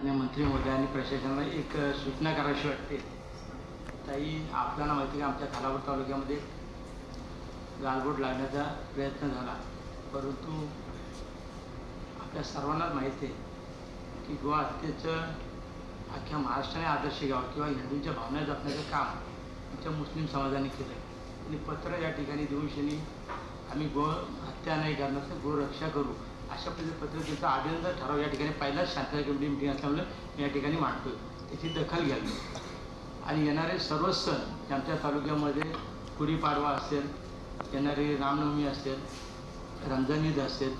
माननीय मंत्री महोदय आणि प्रशासनाला एक सूचना करावीशी वाटते. ताई आपल्याला माहिती की आमच्या खालापूर तालुक्यामध्ये गालबोट लागण्याचा प्रयत्न झाला. परंतु आपल्या सर्वांनाच माहिती आहे की गोवा हत्येचं अख्ख्या महाराष्ट्राने आदर्श घ्यावं किंवा हिंदूंच्या भावना जपण्याचं काम आमच्या मुस्लिम समाजाने केलं आणि पत्र या ठिकाणी देऊन शनी आम्ही गो हत्या नाही करणार तर गोरक्षा करू. अशा पद्धती पद्धतीचा अभिनंदन ठराव या ठिकाणी पहिलाच शांतता कमिटी मिटिंग असल्यामुळे मी या ठिकाणी मांडतो त्याची दखल घ्यावी. आणि येणारे सर्व सण आमच्या तालुक्यामध्ये गुढीपाडवा असेल येणारी रामनवमी असेल रमजान ईद असेल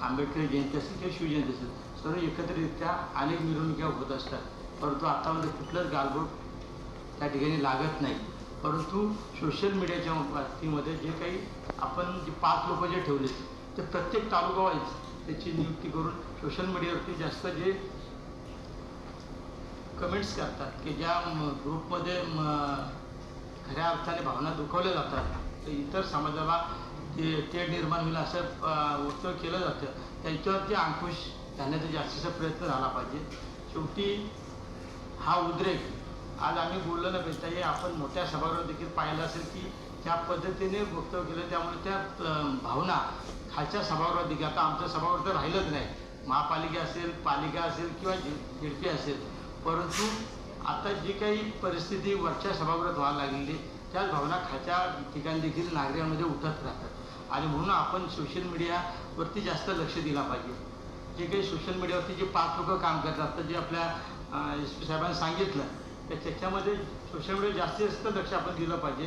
आंबेडकर जयंती असेल किंवा शिवजयंती असेल सर्व एकत्रितरित्या अनेक मिरवणुक्या होत असतात. परंतु आत्तामध्ये कुठलंच गालबोट त्या ठिकाणी लागत नाही. परंतु सोशल मीडियाच्या बाबतीमध्ये जे काही आपण जे पाच लोक जे ठेवले ते प्रत्येक तालुका वाईज त्याची नियुक्ती करून सोशल मीडियावरती जास्त जे कमेंट्स करतात की ज्या ग्रुपमध्ये खऱ्या अर्थाने भावना दुखवल्या जातात तर इतर समाजाला ते ते निर्माण होईल असं वक्तव्य केलं जातं. त्यांच्यावरती अंकुश घालण्याचा जास्तीचा प्रयत्न झाला पाहिजे. शेवटी हा उद्रेक आज आम्ही बोललो ना पाहिजे आपण मोठ्या सभागृहात देखील पाहिलं असेल की ज्या पद्धतीने वक्तव्य केलं त्यामुळे त्या भावना खालच्या सभागृहात देखील आता आमचं सभागृह तर राहिलंच नाही. महापालिका असेल पालिका असेल किंवा झेडपी असेल. परंतु आता जी काही परिस्थिती वरच्या सभागृहात व्हायला लागलेली त्याच भावना खालच्या ठिकाणी देखील नागरिकांमध्ये उठत राहतात. आणि म्हणून आपण सोशल मीडियावरती जास्त लक्ष दिला पाहिजे. जे काही सोशल मीडियावरती जे पाच लोक काम करतात तर जे आपल्या एस पी साहेबांनी सांगितलं तर त्याच्यामध्ये सोशल मीडिया जास्तीत जास्त लक्ष आपण दिलं पाहिजे.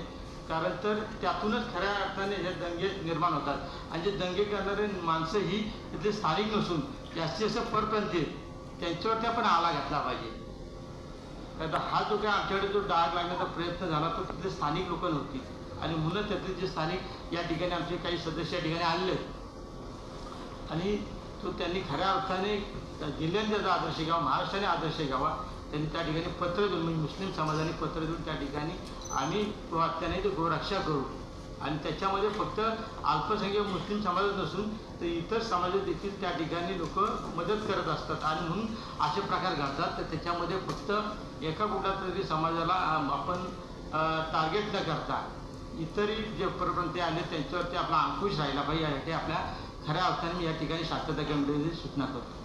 कारण तर त्यातूनच खऱ्या अर्थाने हे दंगे निर्माण होतात. आणि जे दंगे करणारे माणसं ही तिथले स्थानिक नसून जास्तीत जास्त परप्रांती आहेत त्यांच्यावरती आपण आला घातला पाहिजे. कारण हा जो काय आमच्याकडे जो डाग लागण्याचा प्रयत्न झाला तो तिथले स्थानिक लोक नव्हती. आणि म्हणून त्यातले जे स्थानिक या ठिकाणी आमचे काही सदस्य या ठिकाणी आणले आणि तो त्यांनी खऱ्या अर्थाने जिल्ह्याने त्याचा आदर्श घ्यावा महाराष्ट्राने आदर्श घ्यावा त्यांनी त्या ठिकाणी पत्र देऊन म्हणजे मुस्लिम समाजाने पत्र देऊन त्या ठिकाणी आम्ही तो हत्याने तो गोरक्षा करू. आणि त्याच्यामध्ये फक्त अल्पसंख्याक मुस्लिम समाजात नसून तर इतर समाजात देखील त्या ठिकाणी लोक मदत करत असतात. आणि म्हणून असे प्रकार घडतात. तर त्याच्यामध्ये फक्त एका कुठल्या तरी समाजाला आपण टार्गेट न करता इतरही जे परप्रांती आले त्यांच्यावरती आपला अंकुश राहिला पाहिजे. यासाठी आपल्या खऱ्या अर्थाने मी या ठिकाणी शांतता कमिटीची सूचना करतो.